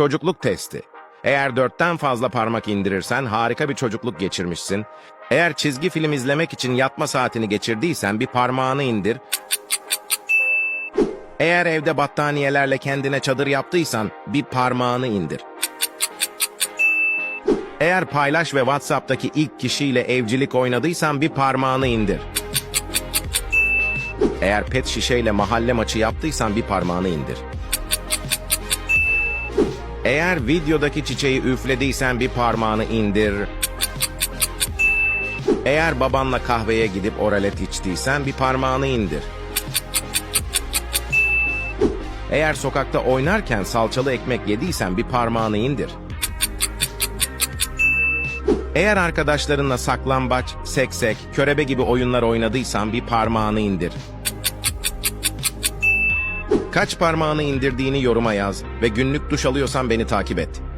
Çocukluk testi. Eğer dörtten fazla parmak indirirsen harika bir çocukluk geçirmişsin. Eğer çizgi film izlemek için yatma saatini geçirdiysen bir parmağını indir. Eğer evde battaniyelerle kendine çadır yaptıysan bir parmağını indir. Eğer paylaş ve WhatsApp'taki ilk kişiyle evcilik oynadıysan bir parmağını indir. Eğer pet şişeyle mahalle maçı yaptıysan bir parmağını indir. Eğer videodaki çiçeği üflediysen bir parmağını indir. Eğer babanla kahveye gidip oralet içtiysen bir parmağını indir. Eğer sokakta oynarken salçalı ekmek yediysen bir parmağını indir. Eğer arkadaşlarınla saklambaç, seksek, körebe gibi oyunlar oynadıysan bir parmağını indir. Kaç parmağını indirdiğini yoruma yaz ve günlük duş alıyorsan beni takip et.